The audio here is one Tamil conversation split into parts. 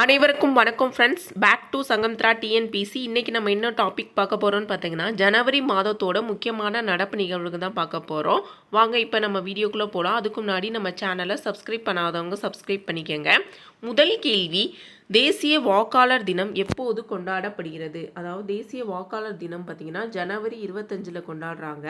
அனைவருக்கும் வணக்கம் friends back to Sangamithra TNPSC இன்றைக்கி நம்ம என்ன டாபிக் பார்க்க போகிறோம்னு பார்த்தீங்கன்னா ஜனவரி மாதத்தோட முக்கியமான நடப்பு நிகழ்வுகள் தான் பார்க்க போகிறோம் வாங்க இப்போ நம்ம வீடியோக்குள்ளே போகலாம் அதுக்கு முன்னாடி நம்ம சேனலை சப்ஸ்கிரைப் பண்ணாதவங்க சப்ஸ்கிரைப் பண்ணிக்கோங்க. முதல் கேள்வி தேசிய வாக்காளர் தினம் எப்போது கொண்டாடப்படுகிறது? அதாவது தேசிய வாக்காளர் தினம் பார்த்தீங்கன்னா ஜனவரி இருபத்தஞ்சில் கொண்டாடுறாங்க.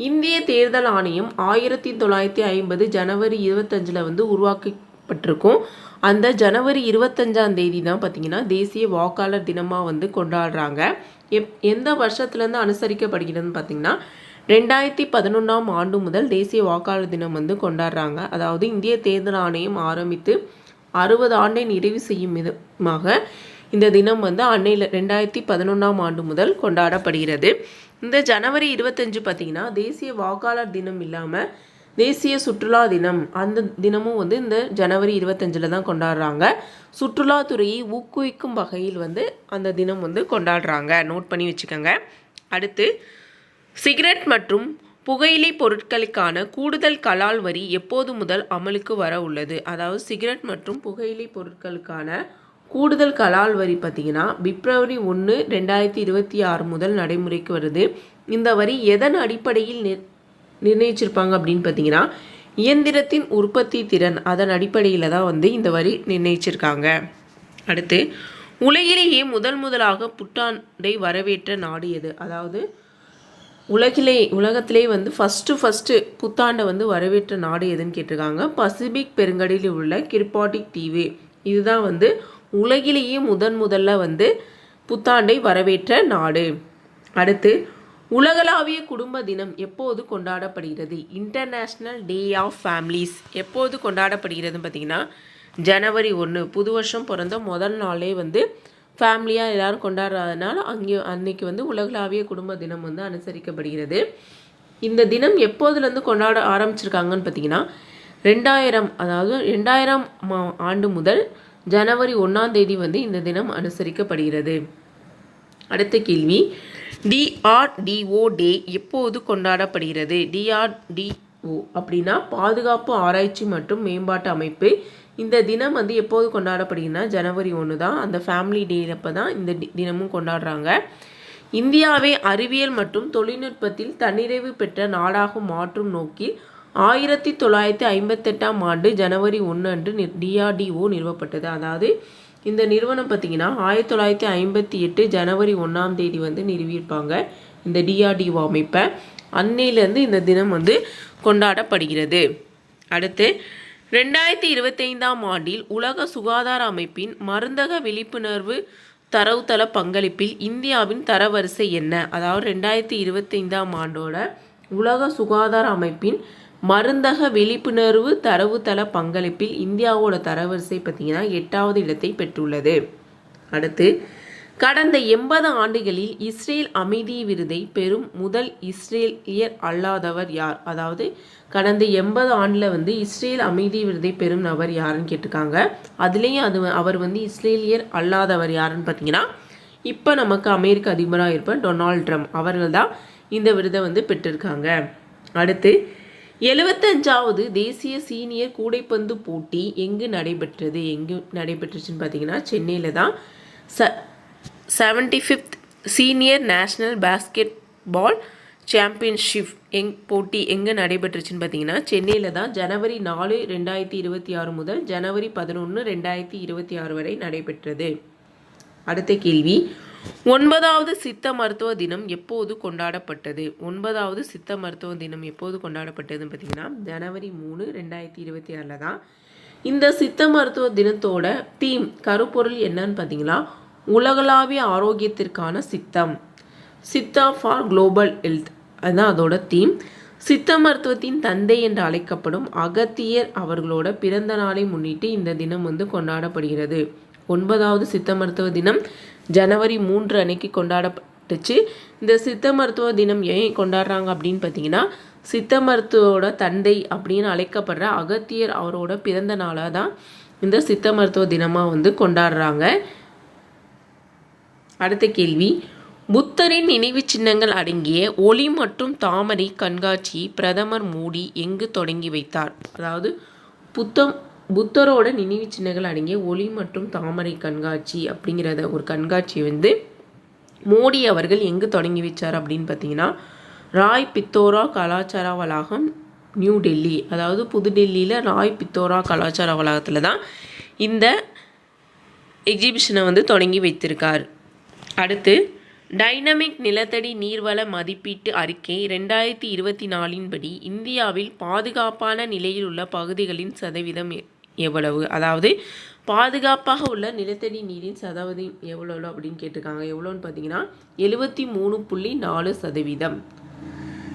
இந்திய தேர்தல் ஆணையம் ஆயிரத்தி தொள்ளாயிரத்தி ஐம்பது ஜனவரி இருபத்தஞ்சில் வந்து உருவாக்கப்பட்டிருக்கும். அந்த ஜனவரி இருபத்தஞ்சாம் தேதி தான் பார்த்தீங்கன்னா தேசிய வாக்காளர் தினமாக வந்து கொண்டாடுறாங்க. எப் எந்த வருஷத்துலேருந்து அனுசரிக்கப்படுகிறதுன்னு பார்த்தீங்கன்னா ரெண்டாயிரத்தி பதினொன்றாம் ஆண்டு முதல் தேசிய வாக்காளர் தினம் வந்து கொண்டாடுறாங்க. அதாவது இந்திய தேர்தல் ஆணையம் ஆரம்பித்து அறுபது ஆண்டை நிறைவு செய்யும் விதமாக இந்த தினம் வந்து அன்னையில் ரெண்டாயிரத்தி பதினொன்றாம் ஆண்டு முதல் கொண்டாடப்படுகிறது. இந்த ஜனவரி இருபத்தஞ்சு பார்த்தீங்கன்னா தேசிய வாக்காளர் தினம் இல்லாமல் தேசிய சுற்றுலா தினம். அந்த தினமும் வந்து இந்த ஜனவரி இருபத்தஞ்சில் தான் கொண்டாடுறாங்க. சுற்றுலாத்துறையை ஊக்குவிக்கும் வகையில் வந்து அந்த தினம் வந்து கொண்டாடுறாங்க. நோட் பண்ணி வச்சுக்கோங்க. அடுத்து சிகரெட் மற்றும் புகையிலை பொருட்களுக்கான கூடுதல் கலால் வரி எப்போது முதல் அமலுக்கு வர உள்ளது? அதாவது சிகரெட் மற்றும் புகையிலை பொருட்களுக்கான கூடுதல் கலால் வரி பார்த்திங்கன்னா பிப்ரவரி ஒன்று ரெண்டாயிரத்தி இருபத்தி ஆறு முதல் நடைமுறைக்கு வருது. இந்த வரி எதன் அடிப்படையில் நிர்ணயிச்சிருப்பாங்க அப்படின்னு பார்த்தீங்கன்னா இயந்திரத்தின் உற்பத்தி திறன் அதன் அடிப்படையில் தான் வந்து இந்த வரி நிர்ணயிச்சிருக்காங்க. அடுத்து உலகிலேயே முதல் முதலாக புத்தாண்டை வரவேற்ற நாடு எது? அதாவது உலகிலே உலகத்திலே வந்து ஃபஸ்ட்டு ஃபஸ்ட்டு புத்தாண்டை வந்து வரவேற்ற நாடு எதுன்னு கேட்டிருக்காங்க. பசிபிக் பெருங்கடலில் உள்ள கிர்பாட்டிக் தீவு. இதுதான் வந்து உலகிலேயே முதன் முதல்ல வந்து புத்தாண்டை வரவேற்ற நாடு. அடுத்து உலகளாவிய குடும்ப தினம் எப்போது கொண்டாடப்படுகிறது? இன்டர்நேஷ்னல் டே ஆஃப் ஃபேமிலிஸ் எப்போது கொண்டாடப்படுகிறதுன்னு பார்த்தீங்கன்னா ஜனவரி ஒன்று புது வருஷம் பிறந்த முதல் நாளே வந்து ஃபேமிலியாக எல்லோரும் கொண்டாடுறதுனால அங்கே அன்னைக்கு வந்து உலகளாவிய குடும்ப தினம் வந்து அனுசரிக்கப்படுகிறது. இந்த தினம் எப்போதுலேருந்து கொண்டாட ஆரம்பிச்சிருக்காங்கன்னு பார்த்தீங்கன்னா ரெண்டாயிரம் அதாவது ரெண்டாயிரம் மா- ஆண்டு முதல் ஜனவரி ஒன்றாம் தேதி வந்து இந்த தினம் அனுசரிக்கப்படுகிறது. அடுத்த கேள்வி டிஆர்டிஓ டே எப்போது கொண்டாடப்படுகிறது? டிஆர்டிஓ அப்படின்னா பாதுகாப்பு ஆராய்ச்சி மற்றும் மேம்பாட்டு அமைப்பு. இந்த தினம் வந்து எப்போது கொண்டாடப்படுகிறதுனா ஜனவரி ஒன்று தான். அந்த ஃபேமிலி டே அப்போ தான் இந்த தினமும் கொண்டாடுறாங்க. இந்தியாவை அறிவியல் மற்றும் தொழில்நுட்பத்தில் தன்னிறைவு பெற்ற நாடாக மாற்றும் நோக்கில் ஆயிரத்தி தொள்ளாயிரத்தி ஐம்பத்தெட்டாம் ஆண்டு ஜனவரி ஒன்று அன்று டிஆர்டிஓ நிறுவப்பட்டது. அதாவது இந்த நிறுவனம் பார்த்தீங்கன்னா ஆயிரத்தி தொள்ளாயிரத்தி ஐம்பத்தி எட்டு ஜனவரி ஒன்றாம் தேதி வந்து நிறுவியிருப்பாங்க. இந்த டிஆர்டிஓ அமைப்பை. அன்னையிலேருந்து இந்த தினம் வந்து கொண்டாடப்படுகிறது. அடுத்து ரெண்டாயிரத்தி இருபத்தைந்தாம் ஆண்டில் உலக சுகாதார அமைப்பின் மருந்தக விழிப்புணர்வு தரவுத்தள பங்களிப்பில் இந்தியாவின் தரவரிசை என்ன? அதாவது ரெண்டாயிரத்தி இருபத்தைந்தாம் ஆண்டோட உலக சுகாதார அமைப்பின் மருந்தக விழிப்புணர்வு தரவுத்தள பங்களிப்பில் இந்தியாவோட தரவரிசை பார்த்தீங்கன்னா எட்டாவது இடத்தை பெற்றுள்ளது. அடுத்து கடந்த எண்பது ஆண்டுகளில் இஸ்ரேல் அமைதி விருதை பெறும் முதல் இஸ்ரேலியர் அல்லாதவர் யார்? அதாவது கடந்த எண்பது ஆண்டில் வந்து இஸ்ரேல் அமைதி விருதை பெறும் நபர் யாருன்னு கேட்டிருக்காங்க. அதுலேயும் அது அவர் வந்து இஸ்ரேலியர் அல்லாதவர் யாருன்னு பார்த்தீங்கன்னா இப்போ நமக்கு அமெரிக்க அதிபராக இருப்ப டொனால்ட் ட்ரம்ப். அவர்கள் தான் இந்த விருதை வந்து பெற்றிருக்காங்க. அடுத்து எழுபத்தஞ்சாவது தேசிய சீனியர் கூடைப்பந்து போட்டி எங்கு நடைபெற்றது? எங்கு நடைபெற்றுச்சுன்னு பார்த்தீங்கன்னா சென்னையில் தான். ச seventy fifth senior national basketball championship எங் போட்டி எங்கே நடைபெற்றுச்சுன்னு பார்த்தீங்கன்னா சென்னையில் தான். ஜனவரி நாலு ரெண்டாயிரத்தி இருபத்தி ஆறு முதல் ஜனவரி பதினொன்று ரெண்டாயிரத்தி இருபத்தி ஆறு வரை நடைபெற்றது. அடுத்த கேள்வி. ஒன்பதாவது சித்த மருத்துவ தினம் எப்போது கொண்டாடப்பட்டது? ஒன்பதாவது சித்த மருத்துவ தினம் எப்போது கொண்டாடப்பட்டதுன்னு பார்த்தீங்கன்னா ஜனவரி மூணு ரெண்டாயிரத்தி இருபத்தி ஆறில் தான். இந்த சித்த மருத்துவ தினத்தோட தீம் கருப்பொருள் என்னன்னு பார்த்தீங்கன்னா உலகளாவிய ஆரோக்கியத்திற்கான சித்தம். சித்தா ஃபார் குளோபல் ஹெல்த் அதுதான் அதோட தீம் சித்த மருத்துவத்தின் தந்தை என்று அழைக்கப்படும் அகத்தியர் அவர்களோட பிறந்த நாளை முன்னிட்டு இந்த தினம் வந்து கொண்டாடப்படுகிறது. ஒன்பதாவது சித்த மருத்துவ தினம் ஜனவரி மூன்று அன்னைக்கு கொண்டாடப்பட்டுச்சு. இந்த சித்த மருத்துவ தினம் ஏன் கொண்டாடுறாங்க அப்படின்னு பார்த்தீங்கன்னா சித்த மருத்துவோட தந்தை அப்படின்னு அழைக்கப்படுற அகத்தியர் அவரோட பிறந்த நாளாக தான் இந்த சித்த மருத்துவ தினமாக வந்து கொண்டாடுறாங்க. அடுத்த கேள்வி. புத்தரின் நினைவு சின்னங்கள் அடங்கிய ஒளி மற்றும் தாமரை கண்காட்சியை பிரதமர் மோடி எங்கு தொடங்கி வைத்தார்? அதாவது புத்தம் புத்தரோட நினைவு சின்னங்கள் அடங்கிய ஒளி மற்றும் தாமரை கண்காட்சி அப்படிங்கிறத ஒரு கண்காட்சி வந்து மோடி அவர்கள் எங்கு தொடங்கி வச்சார் அப்படின்னு பார்த்தீங்கன்னா ராய் பித்தோரா கலாச்சார வளாகம் நியூ டெல்லி. அதாவது புதுடெல்லியில் ராய் பித்தோரா கலாச்சார வளாகத்தில் தான் இந்த எக்ஸிபிஷனை வந்து தொடங்கி வைத்திருக்கார். அடுத்து டைனமிக் நிலத்தடி நீர்வள மதிப்பீட்டு அறிக்கை ரெண்டாயிரத்தி இருபத்தி நாலின்படி இந்தியாவில் பாதுகாப்பான நிலையில் உள்ள பகுதிகளின் சதவீதம் எவ்வளவு? அதாவது பாதுகாப்பாக உள்ள நிலத்தடி நீரின் சதவீதம் எவ்வளவு அப்படின்னு கேட்டிருக்காங்க. எவ்வளோன்னு பார்த்தீங்கன்னா எழுபத்தி மூணு புள்ளி நாலு சதவீதம்.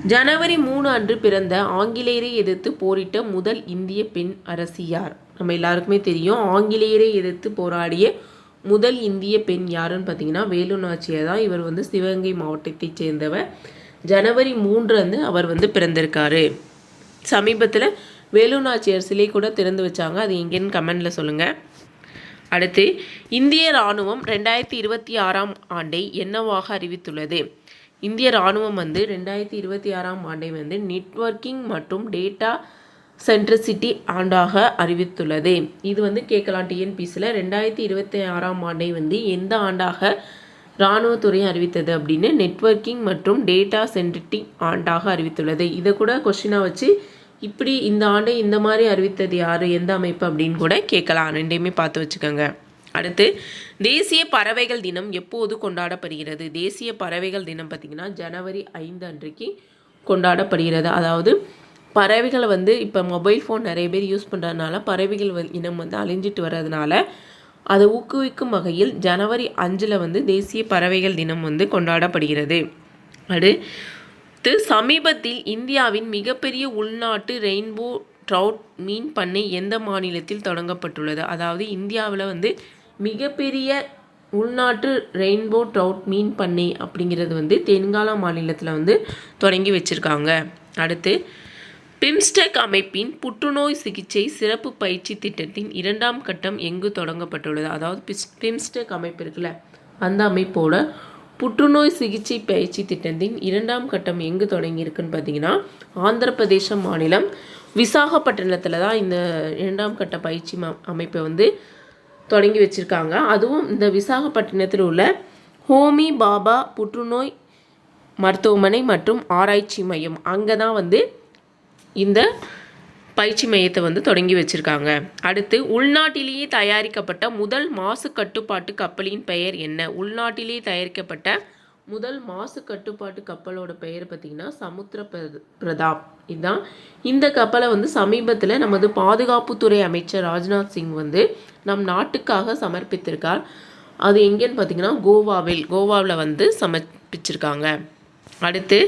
ஜனவரி மூணு அன்று பிறந்த ஆங்கிலேயரை எதிர்த்து போரிட்ட முதல் இந்திய பெண் அரசி யார்? நம்ம எல்லாருக்குமே தெரியும். ஆங்கிலேயரை எதிர்த்து போராடிய முதல் இந்திய பெண் யாருன்னு பார்த்தீங்கன்னா வேலு நாச்சியார் தான். இவர் வந்து சிவகங்கை மாவட்டத்தைச் சேர்ந்தவர். ஜனவரி மூன்று வந்து அவர் வந்து பிறந்திருக்காரு. சமீபத்தில் வேலு சிலை கூட திறந்து வச்சாங்க. அது எங்கேன்னு கமெண்டில் சொல்லுங்கள் அடுத்து இந்திய ராணுவம் ரெண்டாயிரத்தி இருபத்தி ஆறாம் ஆண்டை என்னவாக அறிவித்துள்ளது? இந்திய ராணுவம் வந்து ரெண்டாயிரத்தி இருபத்தி ஆறாம் ஆண்டை வந்து நெட்வொர்க்கிங் மற்றும் டேட்டா சென்ட்ரிசிட்டி ஆண்டாக அறிவித்துள்ளது. இது வந்து கேட்கலாம் டிஎன்பிசியில் ரெண்டாயிரத்தி இருபத்தி ஆறாம் ஆண்டை வந்து எந்த ஆண்டாக இராணுவத்துறை அறிவித்தது அப்படின்னு நெட்வொர்க்கிங் மற்றும் டேட்டா சென்ட்ரிட்டி ஆண்டாக அறிவித்துள்ளது. இதை கூட கொஷினாக வச்சு இப்படி இந்த ஆண்டை இந்த மாதிரி அறிவித்தது யார்? எந்த அமைப்பு அப்படின்னு கூட கேட்கலாம். ரெண்டையுமே பார்த்து வச்சுக்கோங்க. அடுத்து தேசிய பறவைகள் தினம் எப்போது கொண்டாடப்படுகிறது? தேசிய பறவைகள் தினம் பார்த்திங்கன்னா ஜனவரி ஐந்து அன்றைக்கு கொண்டாடப்படுகிறது. அதாவது பறவைகளை வந்து இப்போ மொபைல் ஃபோன் நிறைய பேர் யூஸ் பண்ணுறதுனால பறவைகள் இனம் வந்து அழிஞ்சிட்டு வர்றதுனால அதை ஊக்குவிக்கும் வகையில் ஜனவரி அஞ்சில் வந்து தேசிய பறவைகள் தினம் வந்து கொண்டாடப்படுகிறது. அடுத்து சமீபத்தில் இந்தியாவின் மிகப்பெரிய உள்நாட்டு ரெயின்போ ட்ரவுட் மீன் பண்ணை எந்த மாநிலத்தில் தொடங்கப்பட்டுள்ளது? அதாவது இந்தியாவில் வந்து மிகப்பெரிய உள்நாட்டு ரெயின்போ ட்ரவுட் மீன் பண்ணை அப்படிங்கிறது வந்து தென்காலா மாநிலத்தில் வந்து தொடங்கி வச்சுருக்காங்க. அடுத்து பிம்ஸ்டெக் அமைப்பின் புற்றுநோய் சிகிச்சை சிறப்பு பயிற்சி திட்டத்தின் இரண்டாம் கட்டம் எங்கு தொடங்கப்பட்டுள்ளது? அதாவது பிஸ் பிம்ஸ்டெக் அமைப்பு இருக்குல்ல அந்த அமைப்போட புற்றுநோய் சிகிச்சை பயிற்சி திட்டத்தின் இரண்டாம் கட்டம் எங்கு தொடங்கியிருக்குன்னு பார்த்தீங்கன்னா ஆந்திர பிரதேச மாநிலம் விசாகப்பட்டினத்தில் தான் இந்த இரண்டாம் கட்ட பயிற்சி ம- அமைப்பை வந்து தொடங்கி வச்சுருக்காங்க. அதுவும் இந்த விசாகப்பட்டினத்தில் உள்ள ஹோமி பாபா புற்றுநோய் மருத்துவமனை மற்றும் ஆராய்ச்சி மையம். அங்கே தான் வந்து இந்த பயிற்சி மையத்தை வந்து தொடங்கி வச்சிருக்காங்க. அடுத்து உள்நாட்டிலேயே தயாரிக்கப்பட்ட முதல் மாசு கட்டுப்பாட்டு கப்பலின் பெயர் என்ன? உள்நாட்டிலேயே தயாரிக்கப்பட்ட முதல் மாசு கட்டுப்பாட்டு கப்பலோட பெயர் பார்த்திங்கன்னா சமுத்திர பிரதாப். இதுதான். இந்த கப்பலை வந்து சமீபத்தில் நமது பாதுகாப்புத்துறை அமைச்சர் ராஜ்நாத் சிங் வந்து நம் நாட்டுக்காக சமர்ப்பித்திருக்கார். அது எங்கேன்னு பார்த்தீங்கன்னா கோவாவில். கோவாவில் வந்து சமர்ப்பிச்சிருக்காங்க. அடுத்து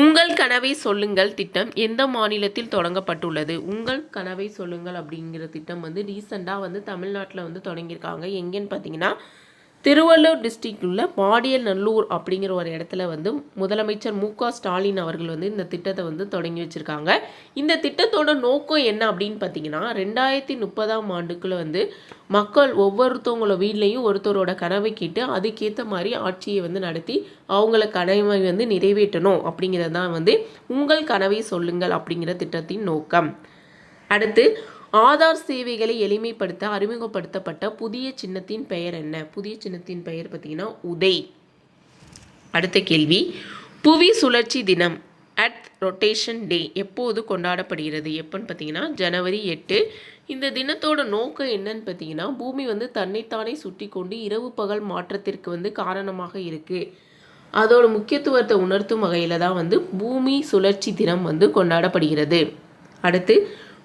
உங்கள் கனவை சொல்லுங்கள் திட்டம் எந்த மாநிலத்தில் தொடங்கப்பட்டுள்ளது? உங்கள் கனவை சொல்லுங்கள் அப்படிங்கிற திட்டம் வந்து ரீசெண்டாக வந்து தமிழ்நாட்டில் வந்து தொடங்கியிருக்காங்க. எங்கேன்னு பார்த்தீங்கன்னா திருவள்ளூர் டிஸ்ட்ரிக்ட் உள்ள பாடியல் நல்லூர் அப்படிங்கிற ஒரு இடத்துல வந்து முதலமைச்சர் மு ஸ்டாலின் அவர்கள் வந்து இந்த திட்டத்தை வந்து தொடங்கி வச்சுருக்காங்க. இந்த திட்டத்தோட நோக்கம் என்ன அப்படின்னு பார்த்தீங்கன்னா ரெண்டாயிரத்தி முப்பதாம் ஆண்டுக்குள்ளே வந்து மக்கள் ஒவ்வொருத்தவங்களோட வீட்லேயும் ஒருத்தரோட கனவை கேட்டு அதுக்கேற்ற மாதிரி ஆட்சியை வந்து நடத்தி அவங்கள கனவை வந்து நிறைவேற்றணும் அப்படிங்கிறது தான் வந்து உங்கள் கனவை சொல்லுங்கள் அப்படிங்கிற திட்டத்தின் நோக்கம். அடுத்து ஆதார் சேவைகளை எளிமைப்படுத்த அறிமுகப்படுத்தப்பட்ட புதிய சின்னத்தின் பெயர் என்ன? புதிய சின்னத்தின் பெயர் பார்த்தீங்கன்னா உதய் அடுத்த கேள்வி. புவி சுழற்சி தினம் அட் ரொட்டேஷன் டே எப்போது கொண்டாடப்படுகிறது? எப்போன்னு பார்த்தீங்கன்னா ஜனவரி எட்டு. இந்த தினத்தோட நோக்கம் என்னன்னு பார்த்தீங்கன்னா பூமி வந்து தன்னைத்தானே சுற்றி கொண்டு இரவு பகல் மாற்றத்திற்கு வந்து காரணமாக இருக்குது அதோட முக்கியத்துவத்தை உணர்த்தும் வகையில் தான் வந்து பூமி சுழற்சி தினம் வந்து கொண்டாடப்படுகிறது. அடுத்து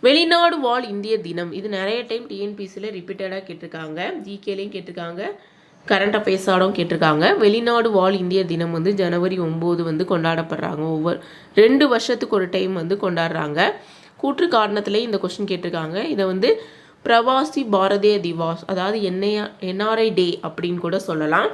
வெளிநாடு வாழ் இந்திய தினம். இது நிறைய டைம் டிஎன்பிசியில் ரிப்பீட்டடாக கேட்டிருக்காங்க. ஜிகேலையும் கேட்டிருக்காங்க. கரண்ட் அஃபேர்ஸாடும் கேட்டிருக்காங்க. வெளிநாடு வாழ் இந்திய தினம் வந்து ஜனவரி ஒம்பது வந்து கொண்டாடப்படுறாங்க. ஒவ்வொரு ரெண்டு வருஷத்துக்கு ஒரு டைம் வந்து கொண்டாடுறாங்க. கூற்று காரணத்திலே இந்த கொஸ்டின் கேட்டிருக்காங்க. இதை வந்து பிரவாசி பாரதிய திவாஸ் அதாவது என்ஐ என்ஆர்ஐ டே அப்படின்னு கூட சொல்லலாம்.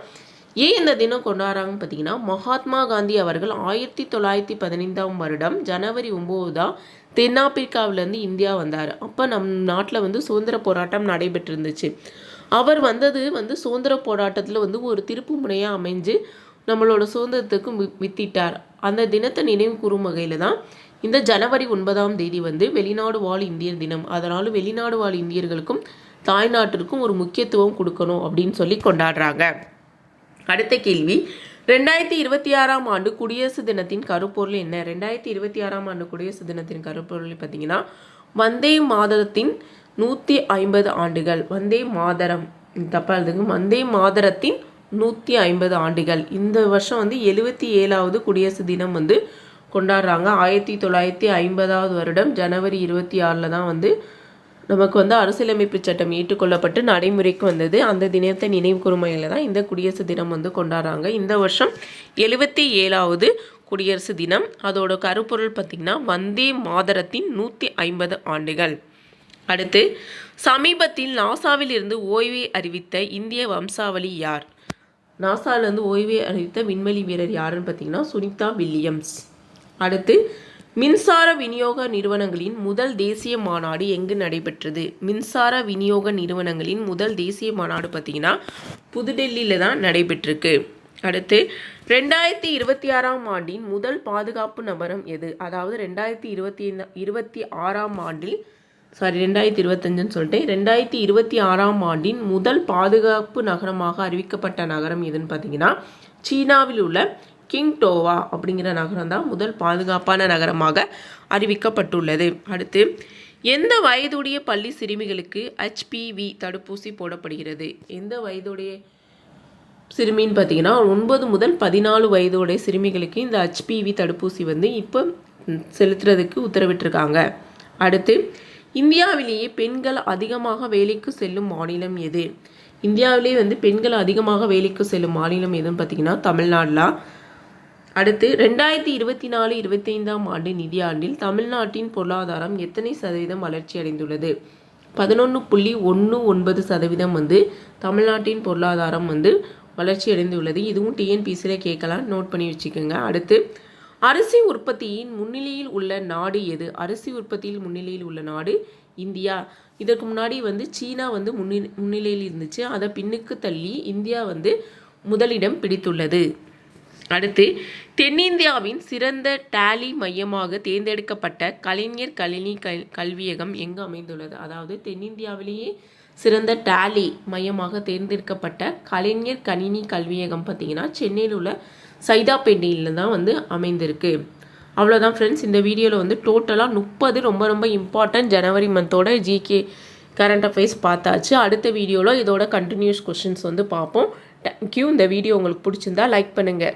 ஏன் இந்த தினம் கொண்டாடுறாங்கன்னு பார்த்தீங்கன்னா மகாத்மா காந்தி அவர்கள் ஆயிரத்தி தொள்ளாயிரத்தி பதினைந்தாம் வருடம் ஜனவரி ஒம்பது தென்னாப்பிரிக்காவிலேருந்து இந்தியா வந்தார். அப்போ நம் நாட்டில் வந்து சுதந்திர போராட்டம் நடைபெற்றிருந்துச்சு. அவர் வந்தது வந்து சுதந்திர போராட்டத்தில் வந்து ஒரு திருப்பு முனையாக அமைஞ்சு நம்மளோட சுதந்திரத்துக்கு வி- வித்திட்டார். அந்த தினத்தை நினைவு கூறும் வகையில் தான் இந்த ஜனவரி ஒன்பதாம் தேதி வந்து வெளிநாடு வாழ் இந்தியர் தினம். அதனால் வெளிநாடு வாழ் இந்தியர்களுக்கும் தாய்நாட்டிற்கும் ஒரு முக்கியத்துவம் கொடுக்கணும் அப்படின்னு சொல்லி கொண்டாடுறாங்க. அடுத்த கேள்வி. ரெண்டாயிரத்தி இருபத்தி ஆறாம் ஆண்டு குடியரசு தினத்தின் கருப்பொருள் என்ன? ரெண்டாயிரத்தி இருபத்தி ஆறாம் ஆண்டு குடியரசு தினத்தின் கருப்பொருள் பார்த்தீங்கன்னா வந்தே மாதரத்தின் நூற்றி ஐம்பது ஆண்டுகள். வந்தே மாதரம். தப்பா எழுதுங்க. வந்தே மாதரத்தின் நூற்றி ஐம்பது ஆண்டுகள். இந்த வருஷம் வந்து எழுபத்தி ஏழாவது குடியரசு தினம் வந்து கொண்டாடுறாங்க. ஆயிரத்தி தொள்ளாயிரத்தி ஐம்பதாவது வருடம் ஜனவரி இருபத்தி ஆறில் தான் வந்து நமக்கு வந்து அரசியலமைப்பு சட்டம் ஏற்றுக்கொள்ளப்பட்டு நடைமுறைக்கு வந்தது. அந்த தினத்தை நினைவு கூறுமையில் தான் இந்த குடியரசு தினம் வந்து கொண்டாடுறாங்க. இந்த வருஷம் எழுபத்தி ஏழாவது குடியரசு தினம். அதோட கருப்பொருள் பார்த்திங்கன்னா வந்தே மாதரத்தின் நூற்றி ஐம்பது ஆண்டுகள். அடுத்து சமீபத்தில் நாசாவில் இருந்து ஓய்வை அறிவித்த இந்திய வம்சாவளி யார்? நாசாவிலிருந்து ஓய்வை அறிவித்த விண்வெளி வீரர் யாருன்னு பார்த்தீங்கன்னா சுனிதா வில்லியம்ஸ். அடுத்து மின்சார விநியோக நிறுவனங்களின் முதல் தேசிய மாநாடு எங்கு நடைபெற்றது? மின்சார விநியோக நிறுவனங்களின் முதல் தேசிய மாநாடு பார்த்தீங்கன்னா புதுடெல்லியில் தான் நடைபெற்றிருக்கு. அடுத்து ரெண்டாயிரத்தி இருபத்தி ஆறாம் ஆண்டின் முதல் பாதுகாப்பு நகரம் எது? அதாவது ரெண்டாயிரத்தி இருபத்தி இருபத்தி ஆறாம் ஆண்டில் சாரி ரெண்டாயிரத்தி இருபத்தஞ்சுன்னு சொல்லிட்டு ரெண்டாயிரத்தி இருபத்தி ஆறாம் ஆண்டின் முதல் பாதுகாப்பு நகரமாக அறிவிக்கப்பட்ட நகரம் எதுன்னு பார்த்தீங்கன்னா சீனாவில் உள்ள கிங்டோவா அப்படிங்கிற நகரம் தான் முதல் பாதுகாப்பான நகரமாக அறிவிக்கப்பட்டுள்ளது. அடுத்து எந்த வயதுடைய பள்ளி சிறுமிகளுக்கு ஹெச்பிவி தடுப்பூசி போடப்படுகிறது? எந்த வயதுடைய சிறுமின்னு பார்த்தீங்கன்னா ஒன்பது முதல் பதினாலு வயதுடைய சிறுமிகளுக்கு இந்த ஹெச்பிவி தடுப்பூசி வந்து இப்போ செலுத்துறதுக்கு உத்தரவிட்டிருக்காங்க. அடுத்து இந்தியாவிலேயே பெண்கள் அதிகமாக வேலைக்கு செல்லும் மாநிலம் எது? இந்தியாவிலேயே வந்து பெண்கள் அதிகமாக வேலைக்கு செல்லும் மாநிலம் எதுன்னு பார்த்தீங்கன்னா தமிழ்நாடுல? அடுத்து ரெண்டாயிரத்தி இருபத்தி நாலு இருபத்தைந்தாம் ஆண்டு நிதியாண்டில் தமிழ்நாட்டின் பொருளாதாரம் எத்தனை சதவீதம் வளர்ச்சி அடைந்துள்ளது? பதினொன்று புள்ளி ஒன்று ஒன்பது சதவீதம் வந்து தமிழ்நாட்டின் பொருளாதாரம் வந்து வளர்ச்சி அடைந்துள்ளது. இதுவும் டிஎன்பிசியில் கேட்கலாம். நோட் பண்ணி வச்சுக்கோங்க. அடுத்து அரிசி உற்பத்தியின் முன்னிலையில் உள்ள நாடு எது? அரிசி உற்பத்தியில் முன்னிலையில் உள்ள நாடு இந்தியா. இதற்கு முன்னாடி வந்து சீனா வந்து முன்னி முன்னிலையில் இருந்துச்சு. அதை பின்னுக்கு தள்ளி இந்தியா வந்து முதலிடம் பிடித்துள்ளது. அடுத்து தென்னிந்தியாவின் சிறந்த டேலி மையமாக தேர்ந்தெடுக்கப்பட்ட கலைஞர் கலினி கல் கல்வியகம் எங்கு அமைந்துள்ளது? அதாவது தென்னிந்தியாவிலேயே சிறந்த டேலி மையமாக தேர்ந்தெடுக்கப்பட்ட கலைஞர் கணினி கல்வியகம் பார்த்தீங்கன்னா சென்னையில் உள்ள சைதாப்பேட்டையில் தான் வந்து அமைந்திருக்கு. அவ்வளோதான் ஃப்ரெண்ட்ஸ் இந்த வீடியோவில் வந்து டோட்டலாக முப்பது ரொம்ப ரொம்ப இம்பார்ட்டன்ட் ஜனவரி மந்தோட ஜிகே கரண்ட் அஃபேர்ஸ் பார்த்தாச்சு. அடுத்த வீடியோவில் இதோட கண்டினியூஸ் கொஷின்ஸ் வந்து பார்ப்போம். தேங்க்யூ இந்த வீடியோ உங்களுக்கு பிடிச்சிருந்தா லைக் பண்ணுங்கள்